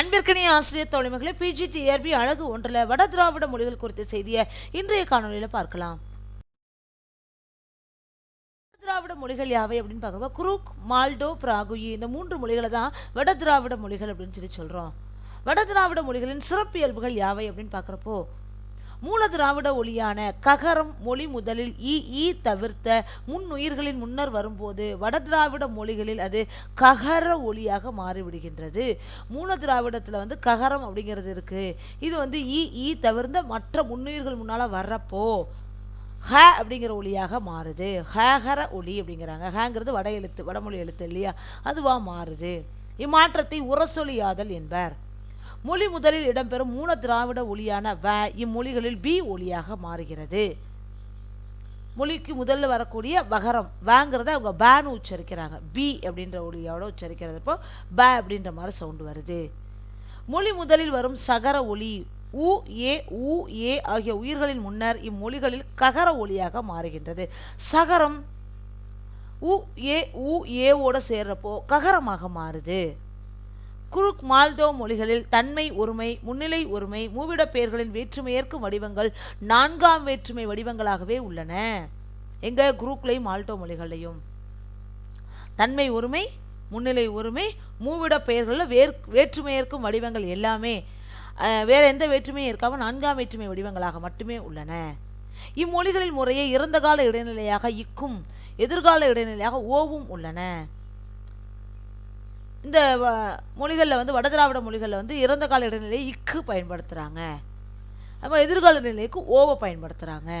அன்பிற்கனிய ஆசிரியர் தோழிமகளை பிஜிடிஆர்பி அழகு ஒன்றில் வட திராவிட மொழிகள் குறித்த செய்தியை இன்றைய காணொலியில் பார்க்கலாம். திராவிட மொழிகள் யாவை அப்படின்னு பார்க்குறப்ப குரூக் மால்டோ பிராகுயி இந்த மூன்று மொழிகளை தான் வட திராவிட மொழிகள் அப்படின்னு சொல்லி சொல்கிறோம் வட திராவிட மொழிகளின் சிறப்பியல்புகள் யாவை அப்படின்னு பார்க்குறப்போ மூல திராவிட ஒளியான ககரம் மொழி முதலில் ஈ ஈ தவிர்த்த முன்னுயிர்களின் முன்னர் வரும்போது வட திராவிட மொழிகளில் அது ககர ஒளியாக மாறிவிடுகின்றது. மூல திராவிடத்தில் வந்து ககரம் அப்படிங்கிறது இருக்குது இது வந்து ஈ ஈ தவிர்த்த மற்ற முன்னுயிர்கள் முன்னால் வர்றப்போ ஹ அப்படிங்கிற ஒளியாக மாறுது. ஹஹர ஒளி அப்படிங்கிறாங்க. ஹங்கிறது வட எழுத்து வடமொழி எழுத்து இல்லையா? அதுவாக மாறுது. இம்மாற்றத்தை உரசொலியாதல் என்பர். மொழி முதலில் இடம்பெறும் மூல திராவிட ஒளியான வ இம்மொழிகளில் பி ஒளியாக மாறுகிறது. மொழிக்கு முதல்ல வரக்கூடிய வகரம் வேங்கிறத அவங்க பேன்னு உச்சரிக்கிறாங்க. பி அப்படின்ற ஒளியோடு உச்சரிக்கிறது. இப்போ ப அப்படின்ற மாதிரி சவுண்டு வருது. மொழி முதலில் வரும் சகர ஒளி உ ஏ உ ஏ ஆகிய உயிர்களின் முன்னர் இம்மொழிகளில் ககர ஒளியாக மாறுகின்றது. சகரம் உ ஏ உ ஏவோட சேர்றப்போ ககரமாக மாறுது. குருக் மால்டோ மொழிகளில் தன்மை ஒருமை முன்னிலை ஒருமை மூவிடப் பெயர்களின் வேற்றுமையேற்கும் வடிவங்கள் நான்காம் வேற்றுமை வடிவங்களாகவே உள்ளன. எங்க? குரூக்லையும் மால்டோ மொழிகளையும் தன்மை ஒருமை முன்னிலை ஒருமை மூவிட பெயர்களில் வேர் வேற்றுமையேற்கும் வடிவங்கள் எல்லாமே வேற எந்த வேற்றுமையும் இருக்காமல் நான்காம் வேற்றுமை வடிவங்களாக மட்டுமே உள்ளன. இம்மொழிகளின் முறையே இறந்த கால இடைநிலையாக இக்கும் எதிர்கால இடைநிலையாக ஓவும் உள்ளன. இந்த மொழிகளில் வந்து வடதிராவிட மொழிகளில் வந்து இறந்த கால இடைநிலையை இக்கு பயன்படுத்துகிறாங்க நம்ம எதிர்கால நிலைக்கு ஓவை பயன்படுத்துகிறாங்க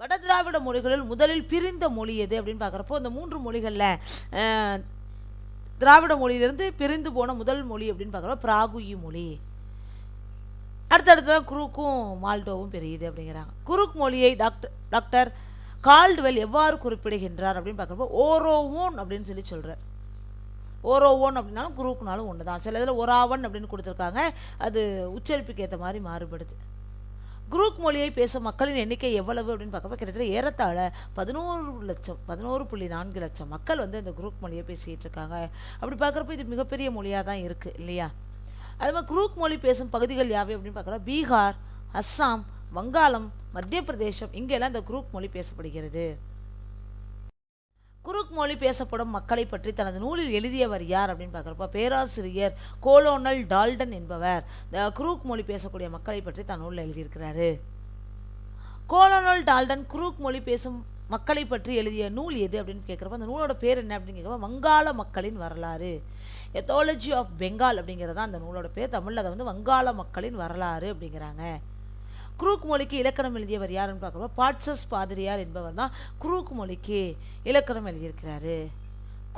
வடதிராவிட மொழிகளில் முதலில் பிரிந்த மொழி எது அப்படின்னு பார்க்குறப்போ இந்த மூன்று மொழிகளில் திராவிட மொழியிலிருந்து பிரிந்து போன முதல் மொழி அப்படின்னு பார்க்குறப்போ பிராகுயி மொழி. அடுத்தடுத்து தான் குருக்கும் மால்டோவும் பெரியுது அப்படிங்கிறாங்க. குருக் மொழியை டாக்டர் டாக்டர் கால்டுவெல் எவ்வாறு குறிப்பிடுகின்றார் அப்படின்னு பார்க்குறப்போ ஓரோவோன் அப்படின்னு சொல்லி சொல்கிறார் ஓரோவோன் அப்படின்னாலும் குரூப்னாலும் ஒன்று தான் சில இதில் ஒராவன் அப்படின்னு கொடுத்துருக்காங்க. அது உச்சரிப்புக்கு ஏற்ற மாதிரி மாறுபடுது. குரூப் மொழியை பேசும் மக்களின் எண்ணிக்கை எவ்வளவு அப்படின்னு பார்க்கப்போ கிட்டத்தட்ட ஏறத்தாழ பதினோரு லட்சம் பதினோரு புள்ளி நான்கு லட்சம் மக்கள் வந்து இந்த குரூப் மொழியை பேசிக்கிட்டு இருக்காங்க. அப்படி பார்க்குறப்ப இது மிகப்பெரிய மொழியாக தான் இருக்குது இல்லையா? அது மாதிரி குரூப் மொழி பேசும் பகுதிகள் யாவை அப்படின்னு பார்க்குறோம். பீகார் அஸ்ஸாம் வங்காளம் மத்திய பிரதேசம் இங்கெல்லாம் இந்த குரூப் மொழி பேசப்படுகிறது. துருக் மொழி பேசப்படும் மக்களை பற்றி தனது நூலில் எழுதியவர் யார் அப்படின்னு பார்க்குறப்ப பேராசிரியர் கோலோனல் டால்டன் என்பவர். இந்த குரூக் மொழி பேசக்கூடிய மக்களை பற்றி தன் நூலில் எழுதியிருக்கிறாரு. கோலோனல் டால்டன் குரூக் மொழி பேசும் மக்களை பற்றி எழுதிய நூல் எது அப்படின்னு கேட்குறப்ப அந்த நூலோட பேர் என்ன அப்படின்னு கேட்குறப்ப வங்காள மக்களின் வரலாறு. எத்தாலஜி ஆஃப் பெங்கால் அப்படிங்கிறது அந்த நூலோட பேர். தமிழில் அதை வந்து வங்காள மக்களின் வரலாறு அப்படிங்கிறாங்க. குரூக் மொழிக்கு இலக்கணம் எழுதியவர் யாருன்னு பார்க்குறோம். பாட்சஸ் பாதிரியார் என்பவர் தான் குரூக் மொழிக்கு இலக்கணம் எழுதியிருக்கிறாரு.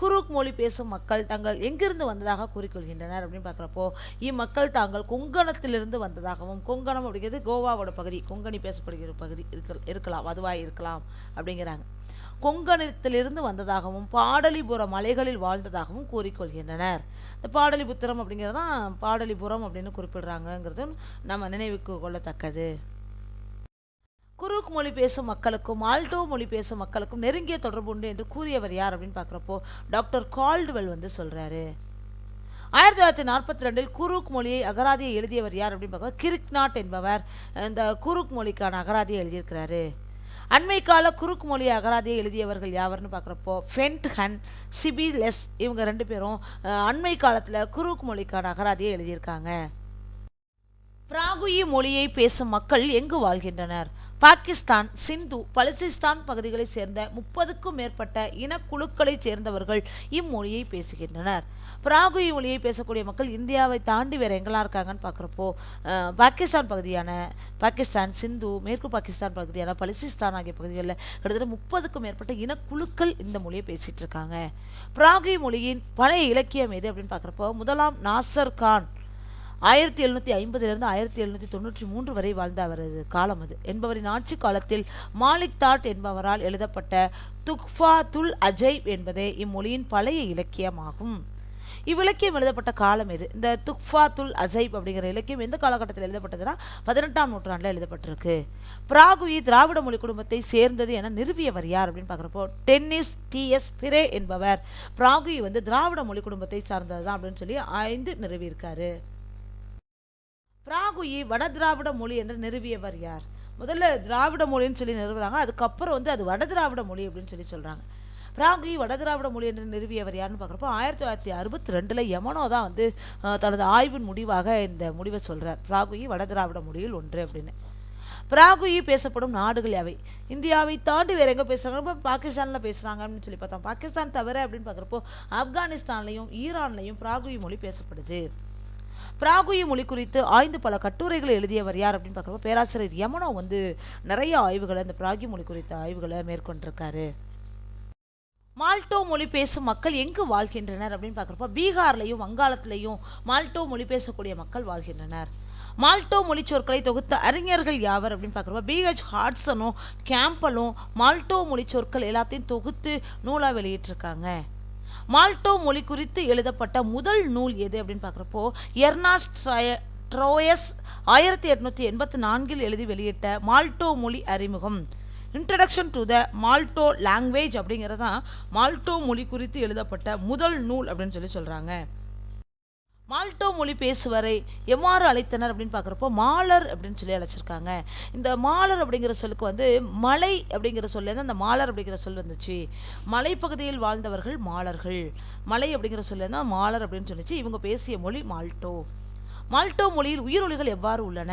குரூக் மொழி பேசும் மக்கள் தங்கள் எங்கிருந்து வந்ததாக கூறிக்கொள்கின்றனர் அப்படின்னு பார்க்குறப்போ இம்மக்கள் தாங்கள் கொங்கணத்திலிருந்து வந்ததாகவும் கொங்கணம் அப்படிங்கிறது கோவாவோட பகுதி கொங்கணி பேசப்படுகிற பகுதி இருக்க இருக்கலாம் அதுவாக இருக்கலாம் அப்படிங்கிறாங்க. கொங்கணத்திலிருந்து வந்ததாகவும் பாடலிபுர மலைகளில் வாழ்ந்ததாகவும் கூறிக்கொள்கின்றனர். இந்த பாடலிபுத்திரம் அப்படிங்கிறது தான் பாடலிபுரம் அப்படின்னு குறிப்பிடுறாங்கங்கிறதும் நம்ம நினைவுக்கு கொள்ளத்தக்கது. குரூக் மொழி பேசும் மக்களுக்கும் ஆல்டோ மொழி பேசும் மக்களுக்கும் நெருங்கிய தொடர்பு உண்டு என்று கூறியவர் யார் அப்படின்னு பார்க்குறப்போ டாக்டர் கால்டுவெல் வந்து சொல்கிறாரு ஆயிரத்தி தொள்ளாயிரத்தி நாற்பத்தி ரெண்டில் குரூக் மொழியை அகராதியை எழுதியவர் யார் அப்படின்னு பார்க்க கிரிக்நாட் என்பவர். இந்த குரூக் மொழிக்கான அகராதியை எழுதியிருக்கிறாரு. அண்மை கால குறுக்கு மொழி அகராதியை எழுதியவர்கள் யாவர்னு பார்க்குறப்போ ஃபென்ட்ஹன் சிபிலெஸ் இவங்க ரெண்டு பேரும் அண்மை காலத்தில் குறுக்கு மொழிக்கான அகராதியை எழுதியிருக்காங்க. பிராகுயி மொழியை பேசும் மக்கள் எங்கு வாழ்கின்றனர்? பாகிஸ்தான் சிந்து பலுசிஸ்தான் பகுதிகளைச் சேர்ந்த முப்பதுக்கும் மேற்பட்ட இனக்குழுக்களைச் சேர்ந்தவர்கள் இம்மொழியை பேசுகின்றனர். பிராகுயி மொழியை பேசக்கூடிய மக்கள் இந்தியாவை தாண்டி வேறு எங்கெல்லாம் இருக்காங்கன்னு பார்க்குறப்போ பாகிஸ்தான் பகுதியான பாகிஸ்தான் சிந்து மேற்கு பாகிஸ்தான் பகுதியான பலுசிஸ்தான் ஆகிய பகுதிகளில் கிட்டத்தட்ட முப்பதுக்கும் மேற்பட்ட இனக்குழுக்கள் இந்த மொழியை பேசிகிட்டு இருக்காங்க. பிராகுயி மொழியின் பழைய இலக்கியம் எது அப்படின்னு பார்க்குறப்போ முதலாம் நாசர் கான் ஆயிரத்தி எழுநூற்றி ஐம்பதுலேருந்து ஆயிரத்தி எழுநூற்றி தொண்ணூற்றி மூன்று வரை வாழ்ந்த அவரது காலம் அது. என்பவரின் ஆட்சி காலத்தில் மாலிக் தாட் என்பவரால் எழுதப்பட்ட துக்ஃபா துல் அஜைப் என்பதே இம்மொழியின் பழைய இலக்கியமாகும். இவ்விலக்கியம் எழுதப்பட்ட காலம் எது? இந்த துக்ஃபாத்துல் அசைப் அப்படிங்கிற இலக்கியம் எந்த காலகட்டத்தில் எழுதப்பட்டதுன்னா பதினெட்டாம் நூற்றாண்டில் எழுதப்பட்டிருக்கு. பிராகுயி திராவிட மொழி குடும்பத்தை சேர்ந்தது என நிறுவியவர் யார் அப்படின்னு பார்க்குறப்போ டென்னிஸ் டிஎஸ் பிரே என்பவர். பிராகுயி வந்து திராவிட மொழி குடும்பத்தை சார்ந்தது தான் அப்படின்னு சொல்லி ஐந்து நிறுவியிருக்காரு. பிராகுயி வட திராவிட மொழி என்று நிறுவியவர் யார்? முதல்ல திராவிட மொழின்னு சொல்லி நிறுவுறாங்க அதுக்கப்புறம் வந்து அது வட திராவிட மொழி அப்படின்னு சொல்லி சொல்கிறாங்க பிராகுயி வட திராவிட மொழி என்று நிறுவியவர் யாருன்னு பார்க்குறப்போ ஆயிரத்தி தொள்ளாயிரத்தி அறுபத்தி ரெண்டில் யமனோ தான் வந்து தனது ஆய்வின் முடிவாக இந்த முடிவை சொல்கிறார் பிராகுயி வட திராவிட மொழியில் ஒன்று அப்படின்னு. பிராகுயி பேசப்படும் நாடுகள் யாவை? இந்தியாவை தாண்டி வேற எங்கே பேசுகிறாங்க இப்போ பாகிஸ்தானில் பேசுகிறாங்க அப்படின்னு சொல்லி பார்த்தோம். பாகிஸ்தான் தவிர அப்படின்னு பார்க்குறப்போ ஆப்கானிஸ்தான்லையும் ஈரான்லையும் பிராகுயி மொழி பேசப்படுது. பிராகுயி மொழி குறித்து ஆய்ந்து பல கட்டுரைகளை எழுதியவர் யார் அப்படின்னு பார்க்குறப்போ பேராசிரியர் யமுனா வந்து நிறைய ஆய்வுகளை இந்த பிராகி மொழி குறித்த ஆய்வுகளை மேற்கொண்டிருக்காரு. மால்டோ மொழி பேசும் மக்கள் எங்கு வாழ்கின்றனர் அப்படின்னு பார்க்குறப்போ பீகார்லையும் வங்காளத்திலையும் மால்டோ மொழி பேசக்கூடிய மக்கள் வாழ்கின்றனர். மால்டோ மொழி சொற்களை தொகுத்த அறிஞர்கள் யாவர் அப்படின்னு பார்க்குறப்போ பிஹெச் ஹாட்சனும் கேம்பலும் மால்டோ மொழி சொற்கள் எல்லாத்தையும் தொகுத்து நூலாக வெளியிட்டிருக்காங்க. மால்டோ மொழி குறித்து எழுதப்பட்ட முதல் நூல் எது அப்படின்னு பார்க்குறப்போ எர்னாஸ் ட்ரோயஸ் ஆயிரத்தி எட்நூற்றி எண்பத்தி நான்கில் எழுதி வெளியிட்ட மால்டோ மொழி அறிமுகம். Introduction to the Malto language அப்படிங்கிறது தான் மால்டோ மொழி குறித்து எழுதப்பட்ட முதல் நூல் அப்படின்னு சொல்லி சொல்கிறாங்க மால்டோ மொழி பேசுவரை எவ்வாறு அழைத்தனர் அப்படின்னு பார்க்குறப்போ மாலர் அப்படின்னு சொல்லி அழைச்சிருக்காங்க. இந்த மாலர் அப்படிங்கிற சொல்லுக்கு வந்து மலை அப்படிங்கிற சொல்ல அந்த மாலர் அப்படிங்கிற சொல் வந்துச்சு. மலைப்பகுதியில் வாழ்ந்தவர்கள் மாலர்கள். மலை அப்படிங்கிற சொல்ல தான் மாலர் அப்படின்னு சொல்லிச்சு. இவங்க பேசிய மொழி மால்டோ. மால்டோ மொழியில் உயிரொலிகள் எவ்வாறு உள்ளன?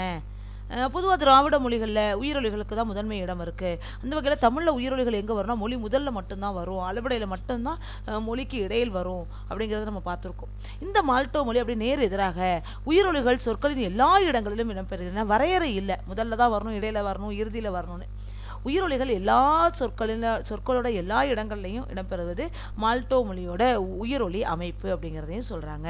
பொதுவாக திராவிட மொழிகளில் உயிரொலிகளுக்கு தான் முதன்மை இடம் இருக்குது அந்த வகையில் தமிழில் உயிரொலிகள் எங்கே வரும்னா மொழி முதல்ல மட்டும்தான் வரும். அளபடையில் மட்டும்தான் மொழிக்கு இடையில் வரும் அப்படிங்கிறத நம்ம பார்த்துருக்கோம். இந்த மால்டோ மொழி அப்படி நேர் எதிராக உயிரொலிகள் சொற்களின் எல்லா இடங்களிலும் இடம்பெறுகின்றன. வரையறை இல்லை. முதல்ல தான் வரணும் இடையில வரணும் இறுதியில் வரணும்னு. உயிரொலிகள் எல்லா சொற்களில் சொற்களோட எல்லா இடங்கள்லையும் இடம்பெறுவது மால்டோ மொழியோட உயிரொலி அமைப்பு அப்படிங்கிறதையும் சொல்கிறாங்க